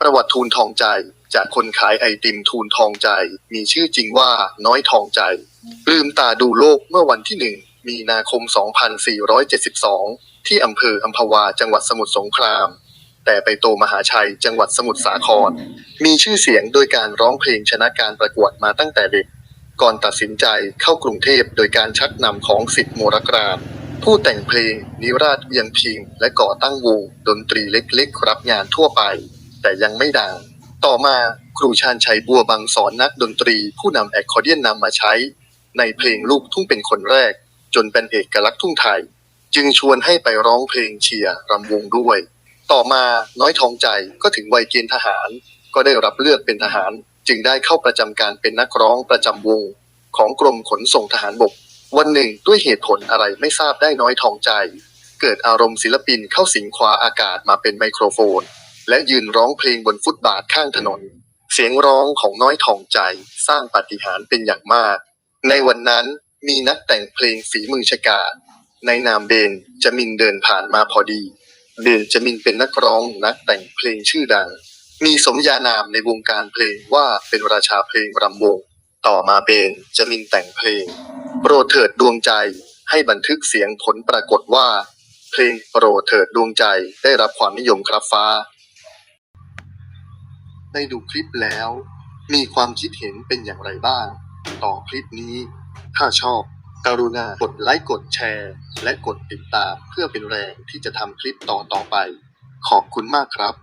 ประวัติทูลทองใจ จากคนขายไอติมทูลทองใจ มีชื่อจริงว่าน้อยทองใจ ลืมตาดูโลกเมื่อวันที่หนึ่งมีนาคม 2472 ที่อำเภออัมพวาจังหวัดสมุทรสงคราม แต่ไปโตมหาชัยจังหวัดสมุทรสาคร มีชื่อเสียงโดยการร้องเพลงชนะการประกวดมาตั้งแต่เด็ก ก่อนตัดสินใจเข้ากรุงเทพโดยการชักนำของสิทธิ์โมรกรานผู้แต่งเพลงนิราชเวียงพิง และก่อตั้งวงดนตรีเล็กๆรับงานทั่วไป แต่ยังไม่ดัง ต่อมาครูชาญชัยบัวบางสอนนักดนตรี ผู้นำแอคคอร์เดียนนำมาใช้ ในเพลงลูกทุ่งเป็นคนแรก จนเป็นเอกลักษณ์ทุ่งไทย จึงชวนให้ไปร้องเพลงเชียร์รำวงด้วย ต่อมาน้อยทองใจก็ถึงวัยเกณฑ์ทหาร ก็ได้รับเลือกเป็นทหาร จึงได้เข้าประจำการเป็นนักร้องประจำวง ของกรมขนส่งทหารบก วันหนึ่งด้วยเหตุผลอะไรไม่ทราบได้น้อยทองใจ เกิดอารมณ์ศิลปินเข้าสิงคว้าอากาศมาเป็นไมโครโฟน และยืนร้องเพลงบนฟุตบาทข้างถนน เสียงร้องของน้อยทองใจสร้างปาฏิหาริย์เป็นอย่างมาก ในวันนั้นมีนักแต่งเพลงฝีมือชกาในนามเบนจมินเดินผ่านมาพอดี เบนจมินเป็นนักร้องนักแต่งเพลงชื่อดัง มีสมญานามในวงการเพลงว่าเป็นราชาเพลงรำวง ต่อมาเบนจมินแต่งเพลง โปรดเถิดดวงใจให้บันทึกเสียงผลปรากฏว่า เพลงโปรดเถิดดวงใจได้รับความนิยมครับฟ้า ได้ดูคลิปแล้ว มีความคิดเห็นเป็นอย่างไรบ้าง ต่อคลิปนี้ ถ้าชอบ กรุณากดไลค์กดแชร์ และกดติดตามเพื่อเป็นแรงที่จะทำคลิปต่อต่อไป ขอบคุณมากครับ